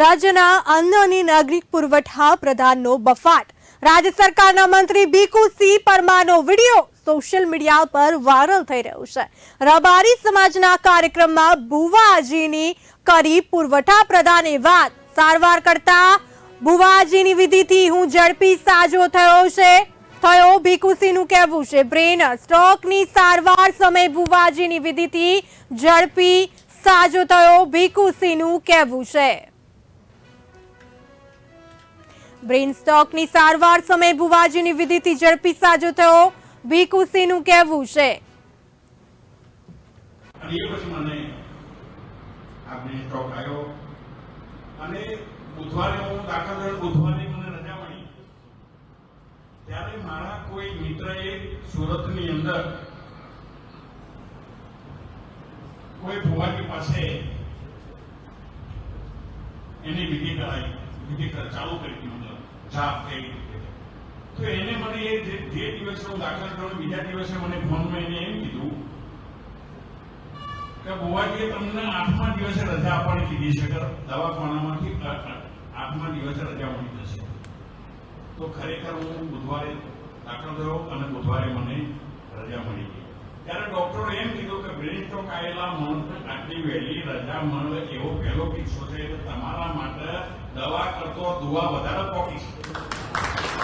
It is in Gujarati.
રાજ્યના અન્ન અને નાગરિક પુરવઠા પ્રધાનનો બફાટ. રાજ્ય સરકારના મંત્રી ભીખુ સિંહ પરમાનો વીડિયો સોશિયલ મીડિયા પર વાયરલ થઈ રહ્યો છે. રબારી સમાજના કાર્યક્રમમાં ભુવાજીની કરી પુરવઠા પ્રધાને વાત. સારવાર કરતા ભુવાજીની વિધિથી હું ઝડપી સાજો થયો છે. થયો ભીખુસિંહનું કહેવું છે. બ્રેન સ્ટ્રોકની સારવાર સમયે ભુવાજીની વિધિથી ઝડપી સાજો થયો ભીખુસિંહનું કહેવું છે. બ્રેન સ્ટોકની સારવાર સમયે ભુવાજીની વિધિથી ઝડપી સાજો થયો. ભીખુસિંહનું કહેવું છે. ત્યારે મારા કોઈ મિત્રએ સુરતની અંદર કોઈ ભુવાજી પાસે એની વિધિ કરાવી. વિધિ ચાલુ કરી જાપ કે તો એને મને એ જે દિવસે હું દાખલ થયો બીજા દિવસે મને ફોનમાં એને એમ કીધું કે બુવાજીએ તમને આઠમા દિવસે રજા આપવાની કીધી છે કે દવાખાનામાંથી આઠમા દિવસે રજા મળી જશે. તો ખરેખર હું બુધવારે દાખલ થયો અને બુધવારે મને રજા મળી ગઈ. ત્યારે ડોક્ટરો એમ કીધું કે બ્રેઇન આવેલા માણસને આટલી વહેલી રજા મળે એવો પહેલો કિસ્સો છે એટલે તમારા માટે દવા કરતો દુવા વધારે પોકી